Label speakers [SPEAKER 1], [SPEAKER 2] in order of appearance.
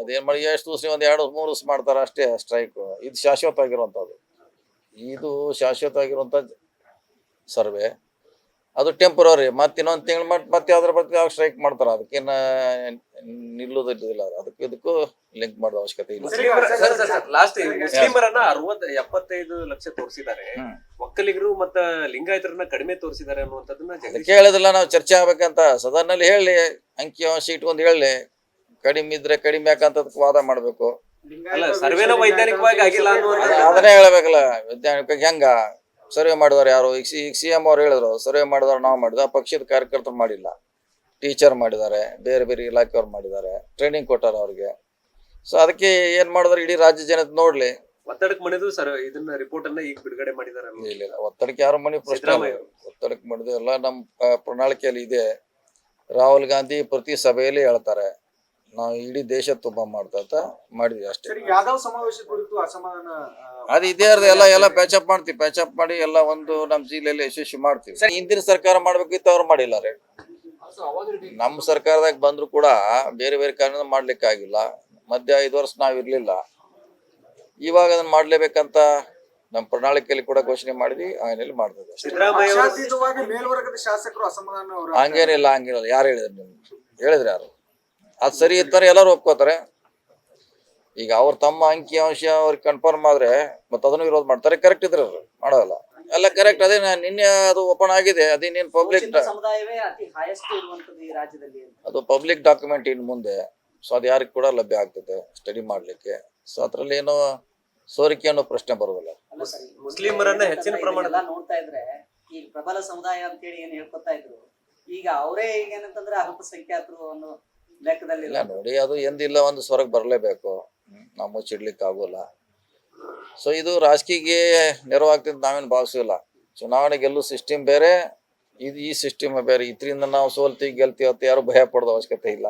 [SPEAKER 1] ಅದೇನ್ ಮಾಡಿ ಎಷ್ಟು ದಿವಸ ಒಂದು ಎರಡು ಮೂರು ದಿವಸ ಮಾಡ್ತಾರೆ ಅಷ್ಟೇ ಸ್ಟ್ರೈಕ್ ಇದು ಶಾಶ್ವತ ಆಗಿರುವಂಥದ್ದು ಇದು ಶಾಶ್ವತ ಆಗಿರುವಂಥ ಸರ್ವೆ. ಅದು ಟೆಂಪ್ರವರಿ ಮತ್ತೆ ಇನ್ನೊಂದು ತಿಂಗಳು ಮಟ್ಟ ಮತ್ತೆ ಅದ್ರ ಬಗ್ಗೆ ಯಾವಾಗ ಸ್ಟ್ರೈಕ್ ಮಾಡ್ತಾರೆ? ಅದಕ್ಕಿನ್ನ ನಿಲ್ಲೋದಿಲ್ಲ ಅದಕ್ಕೆ ಇದಕ್ಕೂ ಲಿಂಕ್ ಮಾಡೋ ಅವಶ್ಯಕತೆ ಇಲ್ಲ.
[SPEAKER 2] ಲಾಸ್ಟ್ ಮುಸ್ಲಿಮರನ್ನ ಅರವತ್ ಎಪ್ಪತ್ತೈದು ಲಕ್ಷ ತೋರಿಸಿದ್ದಾರೆ. ಒಕ್ಕಲಿಗರು ಮತ್ತ ಲಿಂಗಾಯತರನ್ನ ಕಡಿಮೆ ತೋರಿಸಿದ್ದಾರೆ ಅನ್ನುವಂಥದ್ದನ್ನ
[SPEAKER 1] ಕೇಳೋದಿಲ್ಲ ನಾವು ಚರ್ಚೆ ಆಗ್ಬೇಕಂತ. ಸದನ್ನಲ್ಲಿ ಹೇಳಿ ಅಂಕಿ ಅಂಶ ಇಟ್ಕೊಂಡು ಹೇಳಿ. ಕಡಿಮೆ ಇದ್ರೆ ಕಡಿಮೆ ಯಾಕಂತ ವಾದ ಮಾಡಬೇಕು.
[SPEAKER 2] ಅಲ್ಲ ಸರ್ವೇನ ವೈಜ್ಞಾನಿಕವಾಗಿ ಆಗಿಲ್ಲ ಅನ್ನುವಂಥ
[SPEAKER 1] ಅದನ್ನೇ ಹೇಳ್ಬೇಕಲ್ಲ ವೈಜ್ಞಾನಿಕ ಹೆಂಗ? ಸರ್ವೆ ಮಾಡಿದವ್ರು ಯಾರು? ಈಗ ಸಿ ಈಗ ಸಿ ಎಂ ಅವ್ರು ಹೇಳಿದ್ರು ಸರ್ವೆ ಮಾಡಿದವ್ರು ನಾವು ಮಾಡಿದ ಪಕ್ಷದ ಕಾರ್ಯಕರ್ತರು ಮಾಡಿಲ್ಲ. ಟೀಚರ್ ಮಾಡಿದ್ದಾರೆ ಬೇರೆ ಬೇರೆ ಇಲಾಖೆಯವ್ರು ಮಾಡಿದ್ದಾರೆ ಟ್ರೈನಿಂಗ್ ಕೊಟ್ಟಾರ ಅವ್ರಿಗೆ. ಸೊ ಅದಕ್ಕೆ ಏನ್ ಮಾಡಿದ್ರೆ? ಇಡೀ ರಾಜ್ಯ ಜನತೆ ನೋಡ್ಲಿ.
[SPEAKER 2] ಒತ್ತಡಕ್ಕೆ ಮಣಿದು ಸರ್ ಇದನ್ನ ರಿಪೋರ್ಟ್ ಅನ್ನ ಈಗ ಬಿಡುಗಡೆ ಮಾಡಿದ್ದಾರೆ
[SPEAKER 1] ಇಲ್ಲ ಇಲ್ಲ. ಒತ್ತಡಕ್ಕೆ ಯಾರು ಮನೆ ಪ್ರಶ್ನೆ. ಒತ್ತಡಕ್ಕೆ ಮಾಡಿದ್ರು ಎಲ್ಲ ನಮ್ಮ ಪ್ರಣಾಳಿಕೆಯಲ್ಲಿ ಇದೆ. ರಾಹುಲ್ ಗಾಂಧಿ ಪ್ರತಿ ಸಭೆಯಲ್ಲಿ ಹೇಳ್ತಾರೆ. ನಾವು ಇಡೀ ದೇಶ ತುಂಬ ಮಾಡ್ತಾ ಅಂತ ಮಾಡಿದ್ವಿ ಅಷ್ಟೇ.
[SPEAKER 3] ಯಾದವ್ ಸಮಾವೇಶ ಕುರಿತು ಅಸಮಾಧಾನ
[SPEAKER 1] ಅದು ಇದೇ ಅರ್ಧ ಎಲ್ಲ ಎಲ್ಲ ಪ್ಯಾಚಪ್ ಮಾಡ್ತೀವಿ ಪ್ಯಾಚಪ್ ಮಾಡಿ ಎಲ್ಲ ಒಂದು ನಮ್ಮ ಜಿಲ್ಲೆಯಲ್ಲಿ ಯಶಸ್ವಿ ಮಾಡ್ತೀವಿ. ಸರ್ ಹಿಂದಿನ ಸರ್ಕಾರ ಮಾಡ್ಬೇಕಿತ್ತು ಅವ್ರು ಮಾಡಿಲ್ಲ ರೀ. ನಮ್ಮ ಸರ್ಕಾರದಾಗ ಬಂದ್ರು ಕೂಡ ಬೇರೆ ಬೇರೆ ಕಾರಣ ಮಾಡ್ಲಿಕ್ಕೆ ಆಗಿಲ್ಲ. ಮಧ್ಯ ಐದು ವರ್ಷ ನಾವ್ ಇರ್ಲಿಲ್ಲ. ಇವಾಗ ಅದನ್ನ ಮಾಡ್ಲೇಬೇಕಂತ ನಮ್ಮ ಪ್ರಣಾಳಿಕೆಯಲ್ಲಿ ಕೂಡ ಘೋಷಣೆ ಮಾಡಿದ್ವಿ ಆಮೇಲೆ ಮಾಡ್ತದೆ
[SPEAKER 3] ಮೇಲ್ವರ್ಗದ ಶಾಸಕರು ಅಸಮಾಧಾನ
[SPEAKER 1] ಹಂಗೇನಿಲ್ಲ ಹಂಗಿಲ್ಲ ಯಾರು ಹೇಳಿದ್ರು ನಿಮ್ಗೆ? ಹೇಳಿದ್ರೆ ಯಾರು? ಅದು ಸರಿ ಇರ್ತಾರೆ ಎಲ್ಲರೂ ಒಪ್ಕೋತಾರೆ. ಈಗ ಅವ್ರ ತಮ್ಮ ಅಂಕಿ ಅಂಶ ಅವ್ರಿಗೆ ಕನ್ಫರ್ಮ್ ಆದ್ರೆ ಮತ್ತೆ ಅದನ್ನು ವಿರೋಧ ಮಾಡ್ತಾರೆ. ಕರೆಕ್ಟ್ ಇದ್ರೆ ಅವರು ಮಾಡೋಲ್ಲ. ಎಲ್ಲ ಕರೆಕ್ಟ್ ಅದೇ ನಿನ್ನೆ ಅದು ಓಪನ್ ಆಗಿದೆ. ಅದೇನೇನು ಪಬ್ಲಿಕ್
[SPEAKER 4] ಸಮುದಾಯವೇ ಅತಿ ಹೈಯೆಸ್ಟ್ ಇರುವಂತದ್ದು ಈ ರಾಜ್ಯದಲ್ಲಿ ಅಂತ.
[SPEAKER 1] ಅದು ಪಬ್ಲಿಕ್ ಡಾಕ್ಯುಮೆಂಟ್ ಇನ್ನು ಮುಂದೆ. ಸೊ ಅದು ಯಾರಿಗೆ ಕೂಡ ಲಭ್ಯ ಆಗ್ತದೆ ಸ್ಟಡಿ ಮಾಡಲಿಕ್ಕೆ. ಸೊ ಅದರಲ್ಲಿ ಏನೋ ಸೋರಿಕೆ ಅನ್ನೋ ಪ್ರಶ್ನೆ ಬರೋದಿಲ್ಲ.
[SPEAKER 4] ಅಲ್ಲ ಸರ್,
[SPEAKER 2] ಮುಸ್ಲಿಮರನ್ನ ಹೆಚ್ಚಿನ
[SPEAKER 4] ಪ್ರಮಾಣದ
[SPEAKER 2] ಪ್ರಮಾಣದಲ್ಲಿ-
[SPEAKER 4] ನೋಡ್ತಾ ಇದ್ರೆ ಈ ಪ್ರಬಲ ಸಮುದಾಯ ಅಂತೇಳಿ ಏನ್ ಹೇಳ್ಕೊತಾ ಇದ್ರು ಈಗ ಅವರೇ ಈಗ ಏನಂತಂದ್ರೆ ಅಲ್ಪಸಂಖ್ಯಾತರು ಅನ್ನೋ ಲೆಕ್ಕದಲ್ಲಿ
[SPEAKER 1] ಇಲ್ಲ ನೋಡಿ, ಅದು ಎಂದಿಲ್ಲ, ಒಂದು ಸ್ವರಕ್ಕೆ ಬರಲೇಬೇಕು. ನಾವು ಮುಚ್ಚಿಡ್ಲಿಕ್ಕೆ ಆಗೋಲ್ಲ. ಸೊ ಇದು ರಾಜಕೀಯಕ್ಕೆ ನೆರವಾಗ್ತಿದ್ದು ನಾವೇನು ಭಾವಿಸಿಲ್ಲ ಚುನಾವಣೆ ಗೆಲ್ಲೋ ಸಿಸ್ಟಮ್ ಬೇರೆ, ಇದು ಈ ಸಿಸ್ಟಮ್ ಬೇರೆ. ಇದರಿಂದ ನಾವು ಸೋಲ್ತಿ ಗೆಲ್ತೀವಿ ಅಂತ ಯಾರು ಭಯ ಪಡೋದು ಅವಶ್ಯಕತೆ ಇಲ್ಲ.